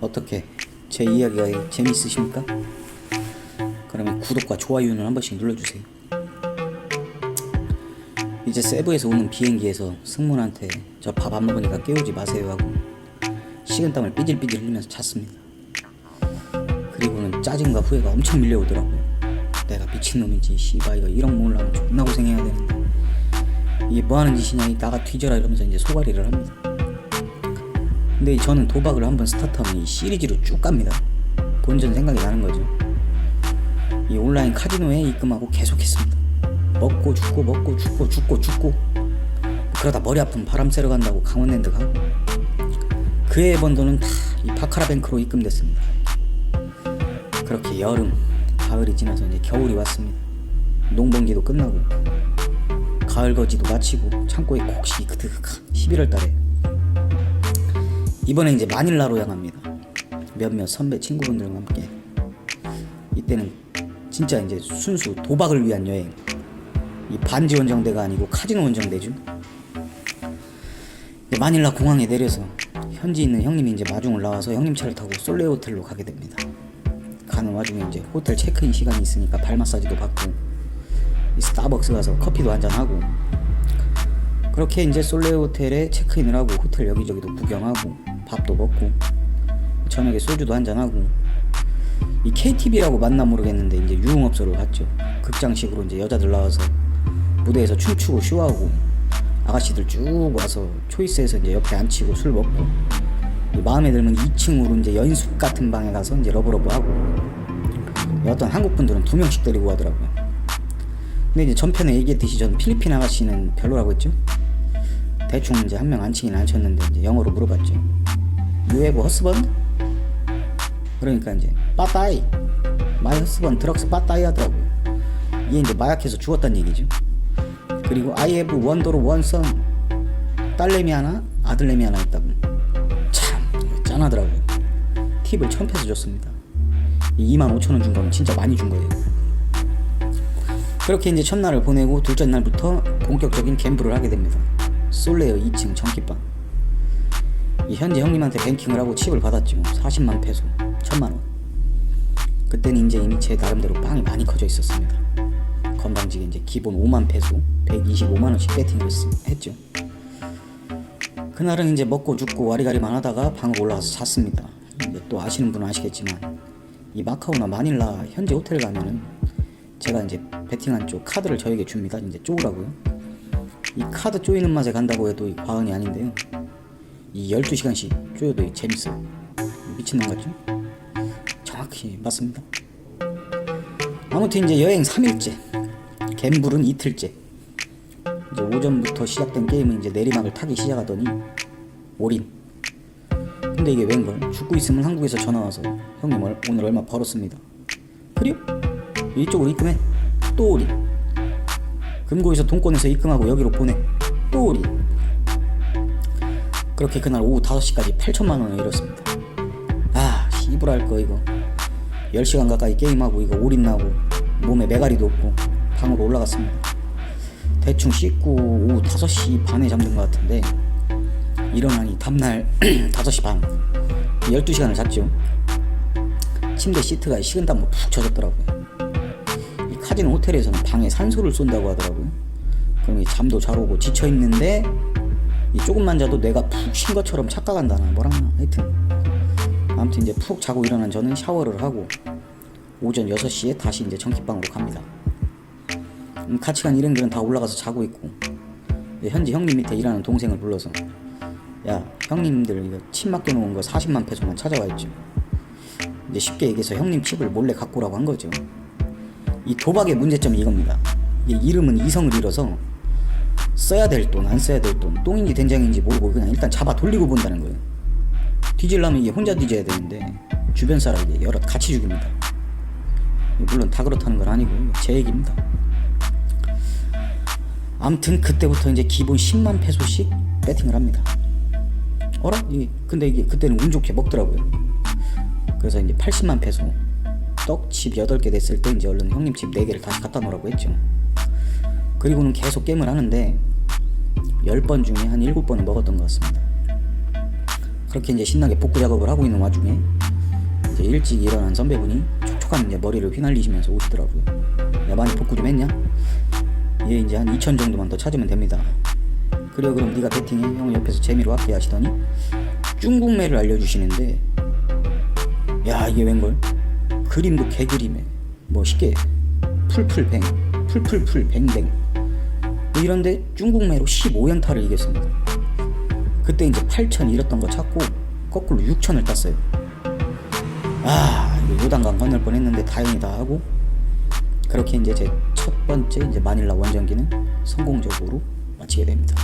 어떻게 제 이야기가 재밌으십니까? 그러면 구독과 좋아요는 한 번씩 눌러주세요. 이제 세부에서 오는 비행기에서 승무원한테 저 밥 안 먹으니까 깨우지 마세요 하고 식은땀을 삐질삐질 흘리면서 잤습니다. 그리고는 짜증과 후회가 엄청 밀려오더라고요. 내가 미친놈인지 씨바 이거 1억 모으려면 존나 고생해야 되는데 이게 뭐하는 짓이냐 이 나가 뒤져라 이러면서 이제 소가리를 합니다. 근데 저는 도박을 한번 스타트하면 이 시리즈로 쭉 갑니다. 본전 생각이 나는 거죠. 이 온라인 카지노에 입금하고 계속했습니다. 먹고 죽고 먹고 죽고 죽고 죽고 그러다 머리 아픈 바람 쐬러 간다고 강원랜드 가고 그의 번 돈은 다 이 바카라뱅크로 입금됐습니다. 그렇게 여름, 가을이 지나서 이제 겨울이 왔습니다. 농번기도 끝나고 가을 거지도 마치고 창고에 곡식이 그득한 11월 달에 이번에 이제 마닐라로 향합니다. 몇몇 선배 친구분들과 함께 이때는 진짜 이제 순수 도박을 위한 여행. 이 반지 원정대가 아니고 카지노 원정대죠. 마닐라 공항에 내려서 현지 있는 형님이 이제 마중을 나와서 형님 차를 타고 솔레 호텔로 가게 됩니다. 가는 와중에 이제 호텔 체크인 시간이 있으니까 발 마사지도 받고 이 스타벅스 가서 커피도 한잔 하고 그렇게 이제 솔레 호텔에 체크인을 하고 호텔 여기저기도 구경하고 밥도 먹고 저녁에 소주도 한잔 하고 이 KTV라고 맞나 모르겠는데 이제 유흥업소를 갔죠. 극장식으로 이제 여자들 나와서 무대에서 춤추고 쇼하고 아가씨들 쭉 와서 초이스에서 이제 옆에 앉히고 술 먹고 이 마음에 들면 2층으로 이제 연숙 같은 방에 가서 이제 러브러브 하고 어떤 한국 분들은 두 명씩 데리고 가더라고요. 근데 이제 전편에 얘기했듯이 저는 필리핀 아가씨는 별로라고 했죠. 대충 이제 한 명 앉히긴 앉혔는데 이제 영어로 물어봤죠. You have husband? 그러니까 이제 빠따이 마이 husband 드럭스 빠따이 하더라고요. 이게 이제 마약해서 죽었단 얘기죠. 그리고 I have one daughter, one son. 딸내미 하나, 아들내미 하나 있다고. 참 짠하더라고요. 팁을 천 페소 줬습니다. 2만 5천 원 준 거면 진짜 많이 준 거예요. 그렇게 이제 첫날을 보내고 둘째 날부터 본격적인 갬블을 하게 됩니다. 솔레어 2층 전기방. 이 현재 형님한테 뱅킹을 하고 칩을 받았죠. 40만 페소, 1000만 원. 그때는 이제 이미 제 나름대로 빵이 많이 커져 있었습니다. 건방지게 이제 기본 5만 페소, 125만 원씩 배팅을 했- 했죠. 그날은 이제 먹고 죽고 와리가리만 하다가 방으로 올라가서 잤습니다. 또 아시는 분은 아시겠지만 이 마카오나 마닐라 현지 호텔 가면은 제가 이제 베팅한 쪽 카드를 저에게 줍니다. 이제 쪼으라고요. 이 카드 쪼이는 맛에 간다고 해도 이 과언이 아닌데요. 이 12시간씩 쪼여도 재밌어요. 미친놈 같죠? 정확히 맞습니다. 아무튼 이제 여행 3일째, 갬블은 이틀째. 이제 오전부터 시작된 게임은 이제 내리막을 타기 시작하더니 올인. 근데 이게 웬걸? 죽고 있으면 한국에서 전화 와서 형님 얼- 오늘 얼마 벌었습니다. 그래요? 이쪽으로 입금해. 또 올인. 금고에서 돈 꺼내서 입금하고 여기로 보내. 또 올인. 그렇게 그날 오후 5시까지 8천만 원을 잃었습니다. 아, 씨부랄 거 이거. 10시간 가까이 게임하고 이거 올인 나고 몸에 메가리도 없고 방으로 올라갔습니다. 대충 씻고 오후 5시 반에 잠든 것 같은데 일어나니 다음날 5시 반 12시간을 잤죠. 침대 시트가 식은땀으로 푹 젖었더라고요. 이 카지노 호텔에서는 방에 산소를 쏜다고 하더라고요. 그럼 이 잠도 잘 오고 지쳐 있는데 이 조금만 자도 뇌가 푹 쉰 것처럼 착각한다나 뭐라나 하여튼 아무튼 이제 푹 자고 일어난 저는 샤워를 하고 오전 6시에 다시 이제 전기방으로 갑니다. 음, 같이 간 일행들은 다 올라가서 자고 있고 현지 형님 밑에 일하는 동생을 불러서 야 형님들 이거 칩 맡겨놓은 거 40만 페소만 찾아와 있죠. 이제 쉽게 얘기해서 형님 칩을 몰래 갖고 오라고 한 거죠. 이 도박의 문제점이 이겁니다. 이 이름은 이성을 잃어서 써야 될 돈, 안 써야 될 돈, 똥인지 된장인지 모르고 그냥 일단 잡아 돌리고 본다는 거예요. 뒤질라면 이게 혼자 뒤져야 되는데 주변 사람이 여럿 같이 죽입니다. 물론 다 그렇다는 건 아니고 제 얘기입니다. 아무튼 그때부터 이제 기본 10만 페소씩 배팅을 합니다. 어라? 이게 근데 이게 그때는 운 좋게 먹더라고요. 그래서 이제 80만 페소 떡칩 8개 됐을 때 이제 얼른 형님 집 4개를 다시 갖다 놓으라고 했죠. 그리고는 계속 게임을 하는데 10번 중에 한 7번은 먹었던 것 같습니다. 그렇게 이제 신나게 복구 작업을 하고 있는 와중에 이제 일찍 일어난 선배분이 촉촉한 이제 머리를 휘날리시면서 오시더라고요. 야 많이 복구 좀 했냐? 얘 이제 한 2천 정도만 더 찾으면 됩니다. 그래 그럼 네가 배팅해 형은 옆에서 재미로 할게 하시더니 중국매를 알려주시는데 야 이게 웬걸 그림도 개그림에 뭐 쉽게 풀풀뱅 풀풀풀 뱅뱅 뭐 이런데 중국매로 15연타를 이겼습니다. 그때 이제 8천 잃었던 거 찾고 거꾸로 6천을 땄어요. 아 요단강 건널 뻔했는데 다행이다 하고 그렇게 이제 제 첫 번째 이제 마닐라 원정기는 성공적으로 마치게 됩니다